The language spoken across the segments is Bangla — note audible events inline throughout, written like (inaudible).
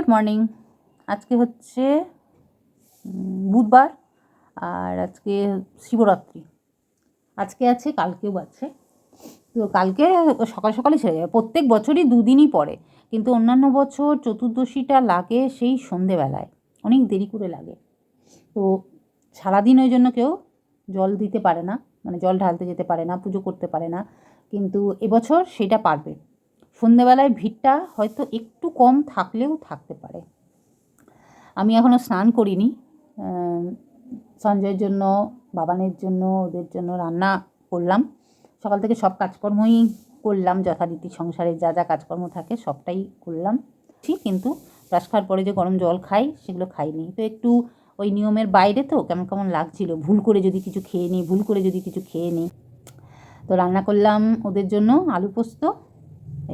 Good morning. আজকে হচ্ছে বুধবার আর আজকে শিবরাত্রি। আজকে আছে, কালকেও আছে। তো কালকে সকাল সকালে ছেড়ে যাবে। প্রত্যেক বছরই দুদিনই পড়ে, কিন্তু অন্যান্য বছর চতুর্দশীটা লাগে সেই সন্ধেবেলায়। অনেক দেরি করে লাগে। তো সারাদিন ওই জন্য কেউ জল দিতে পারে না মানে জল ঢালতে যেতে পারে না, পুজো করতে পারে না, কিন্তু এবছর সেটা পারবে। সন্ধেবেলায় ভিড়টা হয়তো একটু কম থাকলেও থাকতে পারে। আমি এখনও স্নান করিনি। সঞ্জয়ের জন্য, বাবানের জন্য, ওদের জন্য রান্না করলাম। সকাল থেকে সব কাজকর্মই করলাম, যথারীতি সংসারের যা যা কাজকর্ম থাকে সবটাই করলাম। ঠিক কিন্তু ব্রাশ খাওয়ার পরে যে গরম জল খাই, সেগুলো খাইনি। তো একটু ওই নিয়মের বাইরে তো কেমন কেমন লাগছিল। ভুল করে যদি কিছু খেয়ে নিই ভুল করে যদি কিছু খেয়ে নিই তো রান্না করলাম ওদের জন্য আলু পোস্ত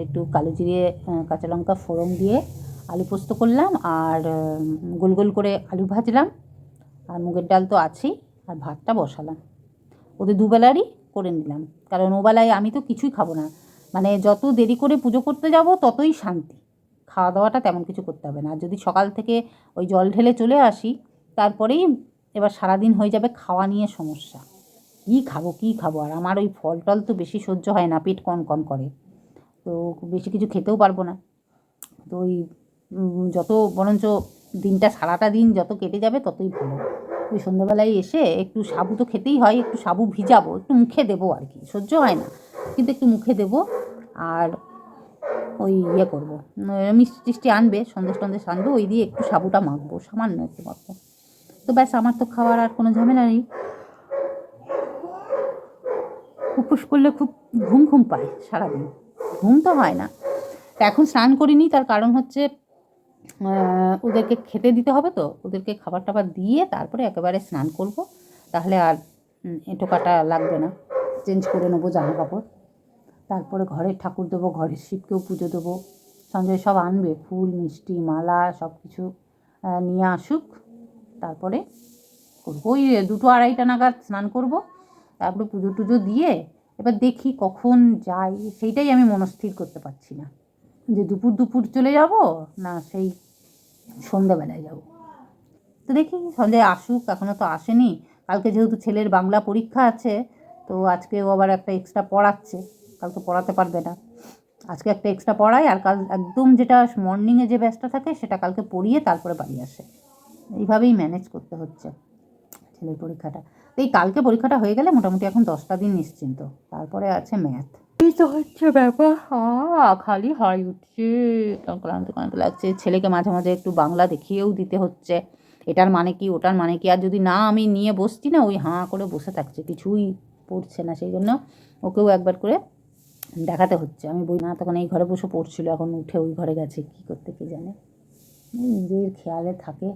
একটু কালো জিরে কাঁচা লঙ্কা ফোড়ন দিয়ে আলু পোস্ত করলাম আর গোল গোল করে আলু ভাজলাম। আর মুগের ডাল তো আছেই, আর ভাতটা বসালাম। ওদের দুবেলারই করে নিলাম। কারণ ওবেলায় আমি তো কিছুই খাব না। মানে যত দেরি করে পুজো করতে যাব, ততই শান্তি। খাওয়া দাওয়াটা তেমন কিছু করতে হবে না। আর যদি সকাল থেকে ওই জল ঢেলে চলে আসি, তারপরেই এবার সারাদিন হয়ে যাবে খাওয়া নিয়ে সমস্যা। কী খাব কী খাব? আর আমার ওই ফল টল তো বেশি সহ্য হয় না, পেট কন কন করে। তো বেশি কিছু খেতেও পারব না। তো ওই যত বরঞ্চ দিনটা সারাটা দিন যত কেটে যাবে ততই ভালো। ওই সন্ধ্যাবেলায় এসে একটু সাবু তো খেতেই হয়, একটু সাবু ভিজাবো, একটু মুখে দেবো আর কি, সহ্য হয় না। কিন্তু একটু মুখে দেবো আর ওই ইয়ে করব মিষ্টি টিষ্টি আনবে, সন্দেশ টন্দেশ আনবে, ওই দিয়ে একটু সাবুটা মাখবো, সামান্য একটু মাখবো। তো ব্যাস, আমার তো খাওয়ার আর কোনো ঝামেলা নেই। উপোস করলে খুব ঘুম ঘুম পায় সারাদিন। ঘুম তো হয় না। তা এখন স্নান করিনি, তার কারণ হচ্ছে ওদেরকে খেতে দিতে হবে তো, ওদেরকে খাবার টাবার দিয়ে তারপরে একেবারে স্নান করব। তাহলে আর এঁটো কাটা লাগবে না। চেঞ্জ করে নেব জামা কাপড় তারপরে ঘরের ঠাকুর দেবো, ঘরের শিবকেও পুজো দেবো। সঞ্জয় সব আনবে, ফুল, মিষ্টি, মালা সব কিছু নিয়ে আসুক। তারপরে করব। ওই দুটো আড়াইটা নাগাদ স্নান করব। তারপরে পুজো টুজো দিয়ে এবার দেখি কখন যাই, সেইটাই আমি মনস্থির করতে পারছি না। যে দুপুর দুপুর চলে যাব না সেই সন্ধ্যাবেলায় যাব। তো দেখি সন্ধ্যায় আসুক এখনও তো আসেনি। কালকে যেহেতু ছেলের বাংলা পরীক্ষা আছে, তো আজকে ও আবার একটা এক্সট্রা পড়াচ্ছে। কালকে পড়াতে পারবে না। আজকে একটা এক্সট্রা পড়ায় আর কাল একদম যেটা মর্নিংয়ে যে ব্যাচটা থাকে, সেটা কালকে পড়িয়ে তারপরে বাড়ি আসে। এইভাবেই ম্যানেজ করতে হচ্ছে ছেলের পরীক্ষাটা। এই কালকে পরীক্ষাটা হয়ে গেলে মোটামুটি এখন দশটা দিন নিশ্চিন্ত। তারপরে আছে ম্যাথ এই তো হচ্ছে ব্যাপার। খালি হাই উঠছে। ক্লান্ত ক্লান্ত লাগছে। ছেলেকে মাঝে মাঝে একটু বাংলা দেখিয়েও দিতে হচ্ছে। এটার মানে কি, ওটার মানে কি? আর যদি না আমি নিয়ে বসছি না, ওই হাঁ করে বসে থাকছে। কিছুই পড়ছে না, সেই জন্য ওকেও একবার করে দেখাতে হচ্ছে। আমি বই না, তখন এই ঘরে বসে পড়ছিল। এখন উঠে ওই ঘরে গেছে। কী করতে কে জানে? নিজের খেয়ালে থাকে।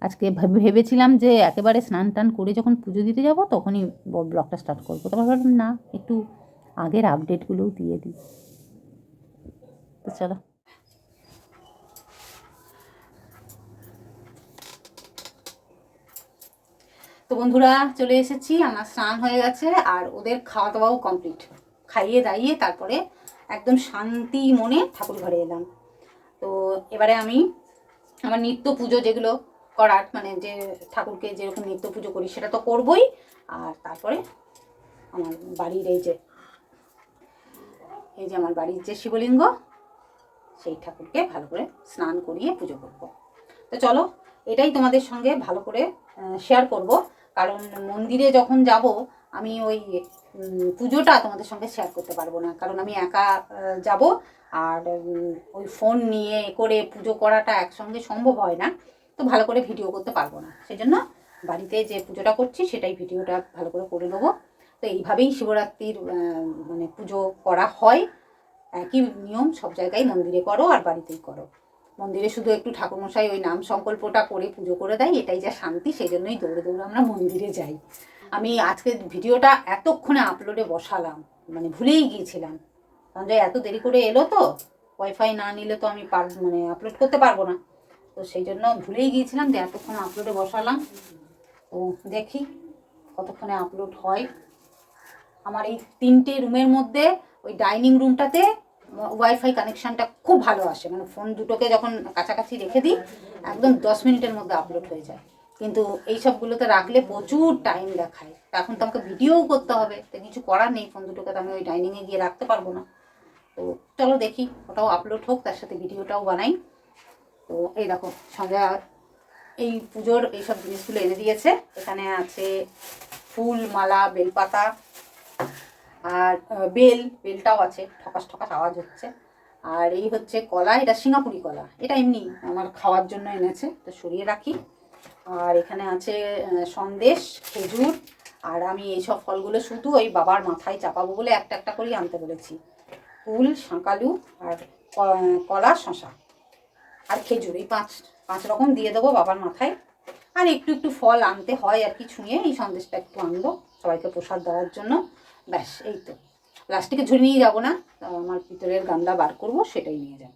আজকে ভেবে- ভেবেছিলাম যে একেবারে স্নান টান করে যখন পুজো দিতে যাব, তখনই ব্লগটা স্টার্ট করব। তারপর ভাবলাম, না, একটু আগের আপডেটগুলোও দিয়ে দিই। চলো। তো বন্ধুরা, চলে এসেছি। আমার স্নান হয়ে গেছে আর ওদের খাওয়া দাওয়াও কমপ্লিট খাইয়ে দাইয়ে তারপরে একদম শান্তি মনে ঠাকুর ঘরে এলাম। তো এবারে আমি আমার নিত্য পুজো যেগুলো করার মানে যে ঠাকুরকে যেরকম নিত্য পুজো করি সেটা তো করবই। আর তারপরে আমার বাড়ির এই যে এই যে আমার বাড়ির যে শিবলিঙ্গ, সেই ঠাকুরকে ভালো করে স্নান করিয়ে পুজো করব। তো চলো, এটাই তোমাদের সঙ্গে ভালো করে শেয়ার করব। কারণ মন্দিরে যখন যাব, আমি ওই পুজোটা তোমাদের সঙ্গে শেয়ার করতে পারব না। কারণ আমি একা যাব, আর ওই ফোন নিয়ে করে পুজো করাটা একসঙ্গে সম্ভব হয় না। তো ভালো করে ভিডিও করতে পারব না। সেই জন্য বাড়িতে যে পুজোটা করছি, সেটাই ভিডিওটা ভালো করে করে নেব। তো এইভাবেই শিবরাত্রির মানে পুজো করা হয়। একই নিয়ম, সব জায়গায় মন্দিরে করো আর বাড়িতেই করো। মন্দিরে শুধু একটু ঠাকুরমশাই ওই নাম সংকল্পটা করে পুজো করে দেয়, এটাই যা শান্তি সেই জন্যই দৌড়ে দৌড়ে আমরা মন্দিরে যাই। আমি আজকে ভিডিওটা এতক্ষণে আপলোডে বসালাম মানে ভুলেই গিয়েছিলাম। কারণ এত দেরি করে এলো তো? ওয়াইফাই না নিলে তো আমি পার মানে আপলোড করতে পারব না। তো সেই জন্য ভুলেই গিয়েছিলাম যে এতক্ষণ আপলোডে বসালাম। তো দেখি কতক্ষণে আপলোড হয়। আমার এই তিনটে রুমের মধ্যে ওই ডাইনিং রুমটাতে ওয়াইফাই কানেকশানটা খুব ভালো আসে। মানে ফোন দুটোকে যখন কাছাকাছি রেখে দিই, একদম দশ মিনিটের মধ্যে আপলোড হয়ে যায়। কিন্তু এই সবগুলোতে রাখলে প্রচুর টাইম দেখায়। এখন তো আমাকে ভিডিওও করতে হবে। তো কিছু করার নেই ফোন দুটোকে তো আমি ওই ডাইনিংয়ে গিয়ে রাখতে পারব না। তো চলো দেখি, ওটাও আপলোড হোক, তার সাথে ভিডিওটাও বানাই। তো এই দেখো সন্ধ্যা এই পুজোর এইসব জিনিসগুলো এনে দিয়েছে। এখানে আছে ফুল, মালা, বেলপাতা, আর বেল, বেলটাও আছে, ঠকাস ঠকাস আওয়াজ হচ্ছে। আর এই হচ্ছে কলা, এটা সিঙ্গাপুরি কলা। এটা এমনি আমার খাওয়ার জন্য এনেছে তো সরিয়ে রাখি। আর এখানে আছে সন্দেশ, খেজুর, আর আমি এইসব ফলগুলো শুধু ওই বাবার মাথায় চাপাবো বলে একটা একটা করেই আনতে বলেছি। ফুল, শাঁকালু, আর কলা, শশা। আর খেজুর এই পাঁচ পাঁচ রকম দিয়ে দেবো বাবার মাথায়। আর একটু একটু ফল আনতে হয় আর কি ছুঁয়ে, এই সন্দেশটা একটু আনব সবাইকে প্রসাদ দেওয়ার জন্য। ব্যাস, এই তো। প্লাস্টিকে ঝুড়ি নিয়ে যাব না আমার পিতলের গামলা বার করব, সেটাই নিয়ে যাব।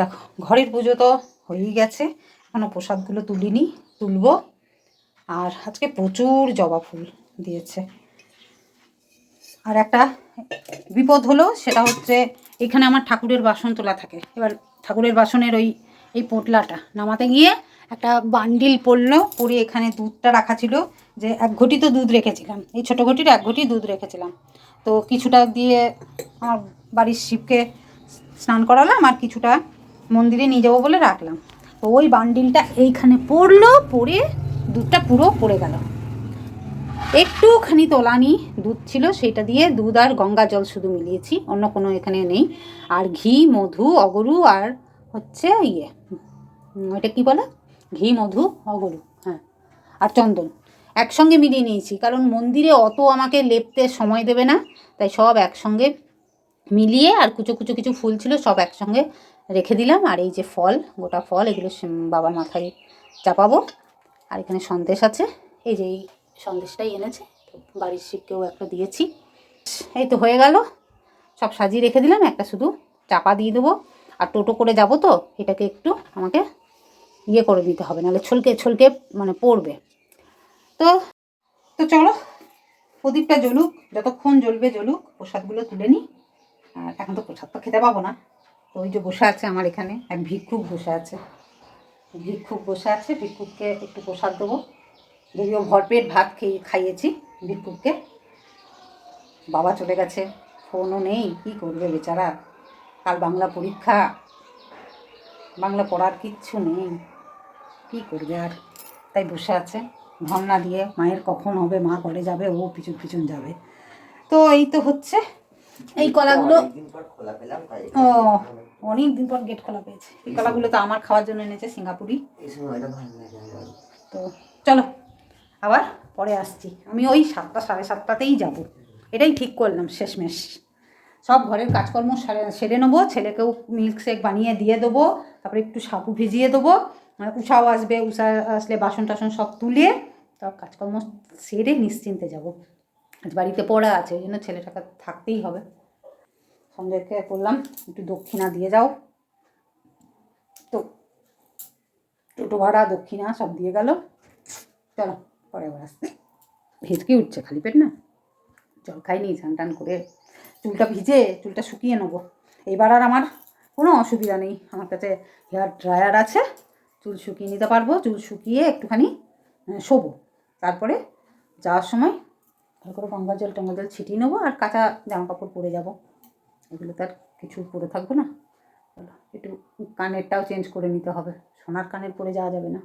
দেখো ঘরের পুজো তো হয়েই গেছে। এখনও প্রসাদগুলো তুলিনি, তুলবো। আর আজকে প্রচুর জবা ফুল দিয়েছে। আর একটা বিপদ হলো, সেটা হচ্ছে এখানে আমার ঠাকুরের বাসন তোলা থাকে। এবার ঠাকুরের বাসনের ওই, এই পোটলাটা নামাতে গিয়ে একটা বান্ডিল পড়ল, পরে এখানে দুধটা রাখা ছিল যে এক ঘটি তো দুধ রেখেছিলাম। এই ছোটো ঘটির এক ঘটি দুধ রেখেছিলাম। তো কিছুটা দিয়ে আমার বাড়ির শিবকে স্নান করালাম, আর কিছুটা মন্দিরে নিয়ে যাব বলে রাখলাম। ওই বান্ডিলটা এইখানে পড়ল, পড়ে দুধটা পুরো পড়ে গেল। একটুখানি তোলানি দুধ ছিল, সেটা দিয়ে দুধ আর গঙ্গা জল শুধু মিলিয়েছি, অন্য কোনো এখানে নেই। আর ঘি, মধু, অগরু আর হচ্ছে ইয়ে ওইটা কি বলে? ঘি, মধু, অগরু হ্যাঁ আর চন্দন একসঙ্গে মিলিয়ে নিয়েছি। কারণ মন্দিরে অত আমাকে লেপতে সময় দেবে না, তাই সব একসঙ্গে মিলিয়ে আর কুচো কুচো কিছু ফুল ছিল, সব একসঙ্গে রেখে দিলাম। আর এই যে ফল, গোটা ফল, এগুলো বাবার মাথায় চাপাবো। আর এখানে সন্দেশ আছে। এই যে এই সন্দেশটাই এনেছে বাড়ির শিবকেও একটা দিয়েছি। এই তো হয়ে গেল। সব সাজিয়ে রেখে দিলাম। একটা শুধু চাপা দিয়ে দেবো। আর টোটো করে যাব তো, এটাকে একটু আমাকে ইয়ে করে দিতে হবে, নাহলে ছলকে ছলকে মানে পড়বে। তো তো চলো, প্রদীপটা জ্বলুক, যতক্ষণ জ্বলবে জ্বলুক, প্রসাদগুলো তুলে নিই। এখন তো প্রসাদ তো খেতে পাবো না। ওই যে বসে আছে আমার এখানে, এক ভিক্ষুক বসে আছে। ভিক্ষুক বসে আছে, ভিক্ষুককে একটু প্রসাদ দেবো। যদিও ভরপেট ভাত খেয়ে খাইয়েছি ভিক্ষুককে। বাবা চলে গেছে, ফোনও নেই, কি করবে বেচারা? কাল বাংলা পরীক্ষা। বাংলা পড়ার কিচ্ছু নেই। কি করবে আর? তাই বসে আছে ধর্না দিয়ে, মায়ের কখন হবে, মা করে যাবে, ও পিছন পিছন যাবে। তো এই তো হচ্ছে। এই কলাগুলো ও অনেক দিন পর গেট খোলা পেয়েছে। এই কলাগুলো তো আমার খাওয়ার জন্য এনেছে সিঙ্গাপুরি। তো চলো আবার পরে আসছি। আমি ওই সাতটা সাড়ে সাতটাতেই যাব। এটাই ঠিক করলাম শেষমেশ। সব ঘরের কাজকর্ম সারে সেরে নেব ছেলেকেও মিল্ক শেক বানিয়ে দিয়ে দেবো তারপরে একটু সাবু ভিজিয়ে দেবো মানে উষাও আসবে উষা আসলে বাসন টাসন সব তুলে সব কাজকর্ম সেরে নিশ্চিন্তে যাব। বাড়িতে পড়া আছে ওই জন্য ছেলেটাকে থাকতেই হবে। সঞ্জয়কে বললাম, একটু দক্ষিণা দিয়ে যাও। তো, টোটো ভাড়া, দক্ষিণা সব দিয়ে গেল। চলো, পরে আবার আসতে ভেজকে উঠছে, খালি পেট না। জল খাইনি স্নান টান করে চুলটা ভিজে, চুলটা শুকিয়ে নেব। এবার আর আমার কোনো অসুবিধা নেই। আমার কাছে হেয়ার ড্রায়ার আছে, চুল শুকিয়ে নিতে পারব। চুল শুকিয়ে একটুখানি শোবো। তারপরে যাওয়ার সময় ভালো করে গঙ্গা জল টঙ্গা জল ছিটিয়ে নেব আর কাঁচা জামা কাপড় পরে যাব। এগুলো তো আর কিছু পরে থাকব না। একটু কানেরটাও চেঞ্জ করে নিতে হবে। সোনার কানের পরে যাওয়া যাবে না।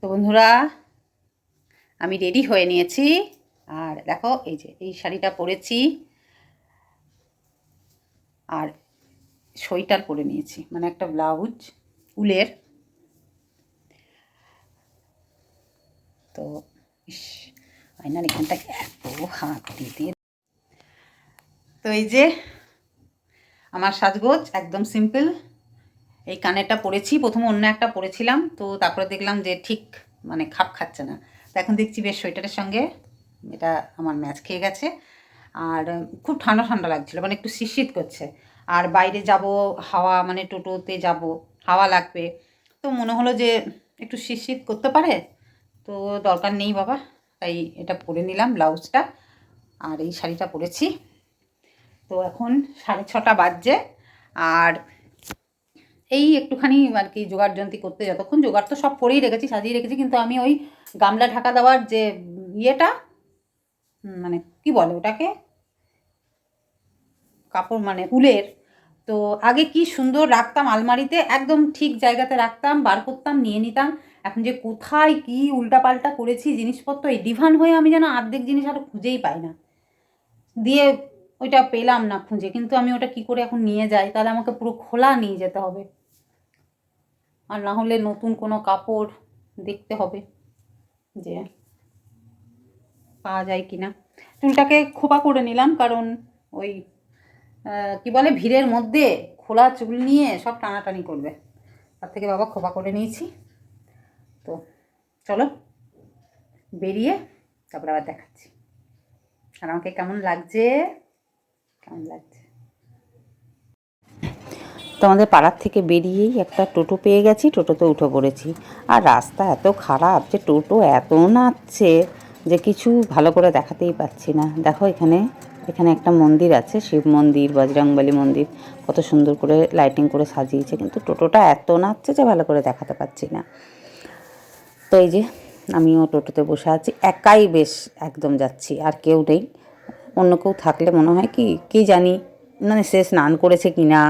তো বন্ধুরা, আমি রেডি হয়ে নিয়েছি। আর দেখো, এই যে, এই শাড়িটা পরেছি। আর সোয়েটার পরে নিয়েছি মানে একটা ব্লাউজ, উলের। তো, ইস আয়নার এখানটা এত হাত দিয়ে তো এই যে আমার সাজগোজ, একদম সিম্পল এই কানেরটা পরেছি, প্রথমে অন্য একটা পরেছিলাম, তো তারপরে দেখলাম যে ঠিক মানে খাপ খাচ্ছে না। তো এখন দেখছি বেশ সোয়েটারের সঙ্গে এটা আমার ম্যাচ খেয়ে গেছে। আর খুব ঠান্ডা ঠান্ডা লাগছিল মানে একটু শীত করছে। আর বাইরে যাব, হাওয়া মানে টোটোতে যাব, হাওয়া লাগবে। তো মনে হলো যে একটু শীত করতে পারে, তো দরকার নেই বাবা। তাই এটা পরে নিলাম ব্লাউজটা আর এই শাড়িটা পরেছি। তো এখন সাড়ে ছটা বাজছে আর এই একটুখানি আর কি জোগাড় যন্ত্রী করতে যতক্ষণ, জোগাড় তো সব করেই রেখেছি, সাজিয়ে রেখেছি, কিন্তু আমি ওই গামলা ঢাকা দেওয়ার যে ইয়েটা মানে কি বলে ওটাকে? কাপড় মানে উলের, তো আগে কি সুন্দর রাখতাম আলমারিতে, একদম ঠিক জায়গাতে রাখতাম, বার করতাম, নিয়ে নিতাম এখন যে কোথায় কি উল্টাপাল্টা করেছি জিনিসপত্র, এই ডিভান হয়ে আমি যেন অর্ধেক জিনিস আর খুঁজেই পাই না। দিয়ে ওইটা পেলাম না খুঁজে, কিন্তু আমি ওটা কি করে এখন নিয়ে যাই? তাহলে আমাকে পুরো খোলা নিয়ে যেতে হবে। আর না হলে নতুন কোনো কাপড় দেখতে হবে যে পাওয়া যায় কি না চুলটাকে খোপা করে নিলাম, কারণ ওই কি বলে, ভিড়ের মধ্যে খোলা চুল নিয়ে সব টানাটানি করবে। তার থেকে বাবা খোপা করে নিয়েছি। তো চলো, বেরিয়ে তারপরে আবার দেখাচ্ছি। আর আমাকে কেমন লাগছে? কেমন লাগছে? তো আমাদের পাড়ার থেকে বেরিয়েই একটা টোটো পেয়ে গেছি, টোটোতে উঠে পড়েছি। আর রাস্তা এত খারাপ যে টোটো এত নাচছে যে কিছু ভালো করে দেখাতেই পাচ্ছি না। দেখো এখানে এখানে একটা মন্দির আছে, শিব মন্দির, বজরংবলী মন্দির। কত সুন্দর করে লাইটিং করে সাজিয়েছে, কিন্তু টোটোটা এত নাচছে যে ভালো করে দেখাতে পাচ্ছি না। তো এই যে আমিও টোটোতে বসে আছি, একাই বেশ একদম যাচ্ছি, আর কেউ নেই। অন্য কেউ থাকলে মনে হয় কি কি জানি মানে সে স্নান করেছে কি না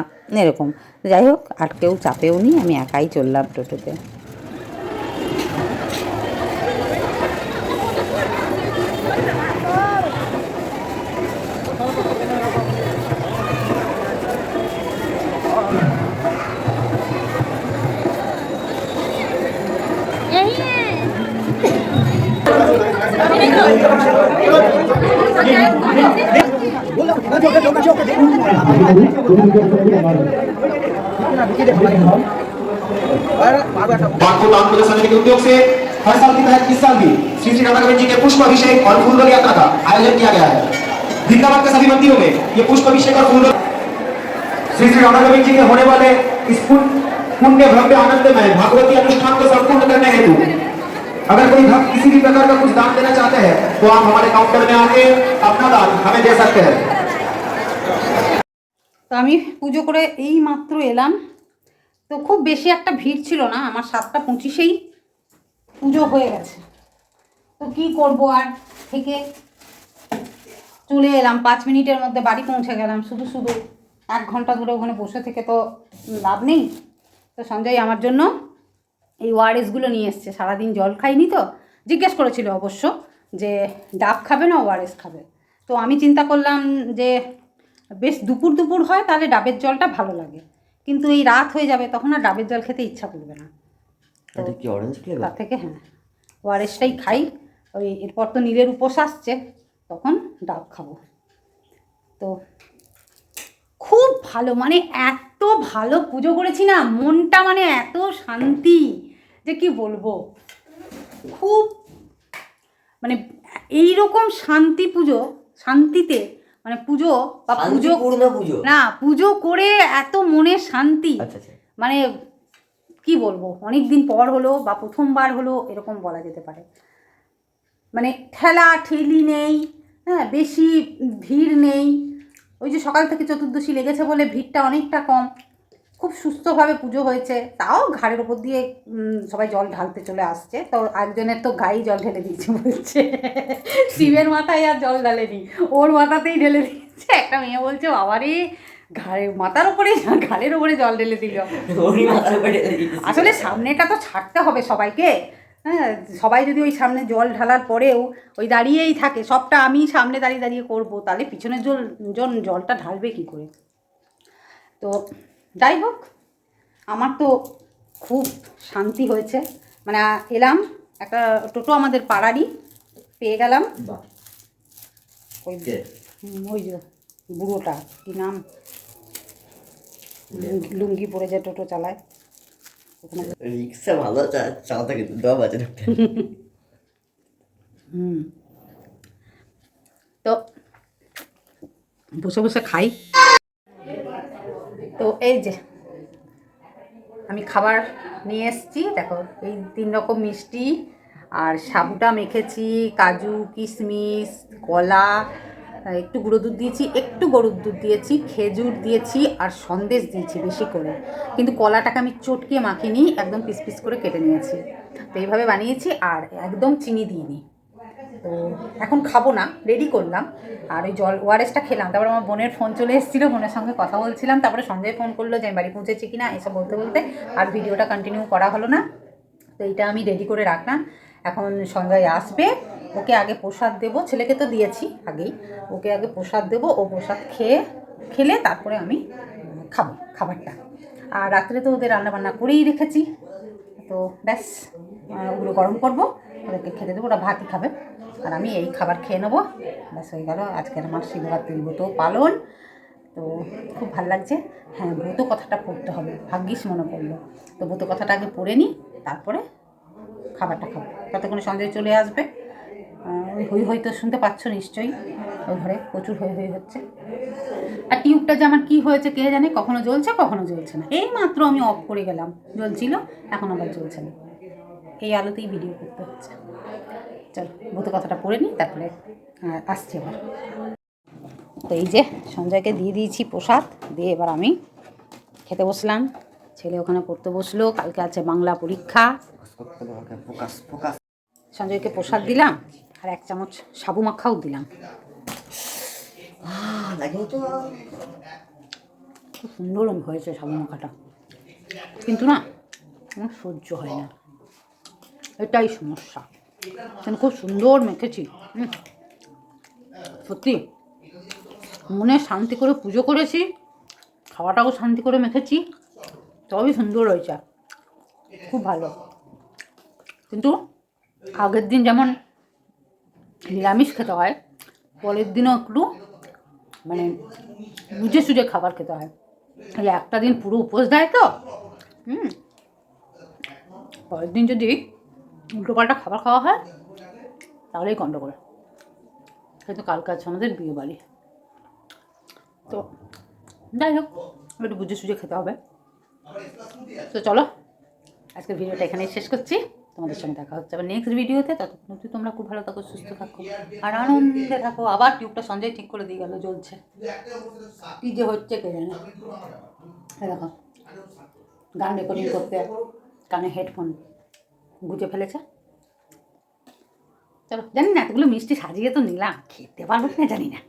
এরকম। যাই হোক, আর কেউ চাপেও নি আমি একাই চললাম টোটোতে। उद्योग से हर साल की तरह इस साल भी श्री श्री राधा जी के पुष्प अभिषेक और फूलबल यात्रा का आयोजन किया गया है। वृंदावन के सभी मंदिरों में ये पुष्प अभिषेक और फूलबल श्री श्री राधा गोविंद जी के होने वाले इस पुण्य भव्य आनंदमय भागवती अनुष्ठान को संपूर्ण करने हेतु अगर कोई भक्त किसी भी प्रकार का कुछ दान देना चाहते हैं तो आप हमारे काउंटर में आके अपना दान हमें दे सकते हैं তো আমি পুজো করে এই মাত্র এলাম তো খুব বেশি একটা ভিড় ছিল না আমার সাতটা পঁচিশেই পুজো হয়ে গেছে তো কি করব আর থেকে চলে এলাম পাঁচ মিনিটের মধ্যে বাড়ি পৌঁছে গেলাম শুধু শুধু এক ঘন্টা ধরে ওখানে বসে থেকে তো লাভ নেই তো সঞ্জয় আমার জন্য এই ওআরএসগুলো নিয়ে এসছে। সারাদিন জল খাইনি তো। জিজ্ঞেস করেছিল অবশ্য যে ডাব খাবে না ওআরএস খাবে? তো আমি চিন্তা করলাম যে বেশ দুপুর দুপুর হয় তাহলে ডাবের জলটা ভালো লাগে। কিন্তু এই রাত হয়ে যাবে তখন আর ডাবের জল খেতে ইচ্ছা করবে না। কি অরেঞ্জ ফ্লেভার তার থেকে হ্যাঁ। ওআরএসটাই খাই। ওই এরপর তো নীলের উপোস আসছে তখন ডাব খাব। তো খুব ভালো মানে এত ভালো পুজো করেছি না মনটা মানে এত শান্তি। যে কি বলব? খুব মানে এই রকম শান্তি পুজো শান্তিতে মানে পুজো বা পুজো না পুজো করে এত মনে শান্তি। আচ্ছা আচ্ছা। মানে কি বলব? অনেক দিন পর হলো বা প্রথমবার হলো এরকম বলা যেতে পারে। মানে ঠেলা ঠেলি নেই হ্যাঁ বেশি ভিড় নেই। ওই যে সকাল থেকে চতুর্দশী লেগেছে বলে ভিড়টা অনেকটা কম। খুব সুস্থভাবে পুজো হয়েছে। তাও ঘাড়ের ওপর দিয়ে সবাই জল ঢালতে চলে আসছে। তো একজনের তো গায়ে জল ঢেলে দিয়েছে বলছে। শিবের মাথায় আর জল ঢালেনি। ওর মাথাতেই ঢেলে দিয়েছে। একটা মেয়ে বলছে বাবারে ঘাড়ে মাথার ওপরে ঘাড়ের ওপরে জল ঢেলে দিল। মাথার উপরে আসলে সামনেটা তো ছাড়তে হবে সবাইকে। হ্যাঁ সবাই যদি ওই সামনে জল ঢালার পরেও ওই দাঁড়িয়েই থাকে সবটা আমি সামনে দাঁড়িয়ে দাঁড়িয়ে করব তাহলে পিছনের জল জন জলটা ঢালবে কী করে? তো যাই হোক আমার তো খুব শান্তি হয়েছে। মানে এলাম একটা টোটো আমাদের পাড়ারই পেয়ে গেলাম। ওই? ওই যে বুড়োটা কি নাম? লুঙ্গি- পরে যে টোটো চালায়। ওখানে রিক্সা ভালো চালাতে কিন্তু দম আছে (laughs) হুম। তো বসে বসে খাই। তো এই যে, আমি খাবার নিয়ে এসেছি। দেখো, এই তিন রকম মিষ্টি আর সাবুটা মেখেছি, কাজু, কিশমিশ, কলা একটু গুঁড়ো দুধ দিয়েছি, একটু গরুর দুধ দিয়েছি, খেজুর দিয়েছি আর সন্দেশ দিয়েছি বেশি করে। কিন্তু কলাটাকে আমি চটকে মাখিনি, একদম পিস পিস করে কেটে নিয়েছি। তো এইভাবে বানিয়েছি আর একদম চিনি দিয়ে দিইনি। তো এখন খাব না রেডি করলাম। আর ওই জল ওয়ারেসটা খেলাম। তারপর আমার বোনের ফোন চলে এসেছিল, বোনের সঙ্গে কথা বলছিলাম। তারপরে সঞ্জয় ফোন করল যে, আমি বাড়ি পৌঁছেছি কিনা? এসব বলতে বলতে আর ভিডিওটা কন্টিনিউ করা হলো না। তো এইটা আমি রেডি করে রাখলাম। এখন সঞ্জয় আসবে। ওকে আগে প্রসাদ দেবো। ছেলেকে তো দিয়েছি আগেই। ওকে আগে প্রসাদ দেবো। ও প্রসাদ খেয়ে, খেলে তারপরে আমি খাব খাবারটা। আর রাত্রে তো ওদের রান্নাবান্না করেই রেখেছি। তো ব্যাস ওগুলো গরম করব। ওদেরকে খেতে দেবো। ওরা ভাতই খাবে। আর আমি এই খাবার খেয়ে নেব। ব্যাস হয়ে গেল। আজকের আমার শিবরাত্রির ব্রত পালন। তো খুব ভালো লাগছে। হ্যাঁ ব্রত কথাটা পড়তে হবে। ভাগ্যিস মনে পড়ল। তো ব্রত কথাটা আগে পড়ে নিই, তারপরে খাবারটা খাব। ততক্ষণে সঞ্জয় চলে আসবে। ওই হই হই তো শুনতে পাচ্ছ নিশ্চয়ই। ওই ঘরে প্রচুর হই হই হচ্ছে। আর টিউবটা যে আমার কী হয়েছে কে জানে? কখনো জ্বলছে কখনো জ্বলছে না। এই মাত্র আমি অফ করে গেলাম। জ্বলছিল, এখন আবার জ্বলছে না। এই আলোতেই ভিডিও করতে হচ্ছে। চলো ভূত কথাটা পড়ে নিই তারপরে আসছি এবার তো এই যে সঞ্জয়কে দিয়ে দিয়েছি প্রসাদ দিয়ে এবার আমি খেতে বসলাম। ছেলে ওখানে পড়তে বসল কালকে আছে বাংলা পরীক্ষা। সঞ্জয়কে প্রসাদ দিলাম আর এক চামচ সাবু মাখাও দিলাম। খুব সুন্দর হয়েছে সাবু মাখাটা। কিন্তু না আমার সহ্য হয় না। এটাই সমস্যা। খুব সুন্দর মেখেছি। সত্যি। মনে শান্তি করে পুজো করেছি, খাওয়াটাও শান্তি করে মেখেছি, তবেই সুন্দর হয়েছে, খুব ভালো। কিন্তু আগের দিন যেমন নিরামিষ খেতে হয়, পরের দিনও একটু মানে বুঝে সুঝে খাবার খেতে হয়। একটা দিন পুরো উপোস দেয় তো, হুম। পরের দিন যদি উল্টোপাল্টা খাবার খাওয়া হয়, তাহলেই গণ্ডগোল কিন্তু কালকে আছে আমাদের বিয়ে বাড়ি। তো যাই হোক একটু বুঝে সুঝে খেতে হবে। তো চলো, আজকের ভিডিওটা এখানেই শেষ করছি। তোমাদের সঙ্গে দেখা হচ্ছে আবার নেক্সট ভিডিওতে। ততক্ষণ অবধি তোমরা খুব ভালো থাকো, সুস্থ থাকো আর আনন্দে থাকো। আবার টিউবটা সঞ্জয় ঠিক করে দিয়ে গেল, জ্বলছে। কী যে হচ্ছে কে জানে। দেখো, গান রেকর্ডিং করতে, কানে হেডফোন গুজে ফেলেছে। চলো, জানি না, এতগুলো মিষ্টি সাজিয়ে তো নিলাম, খেতে পারব না জানি না।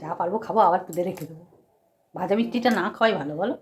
যা পারব খাব, আবার তুলে রেখে দেবো। ভাজা মিষ্টিটা না খাওয়াই ভালো, বলো?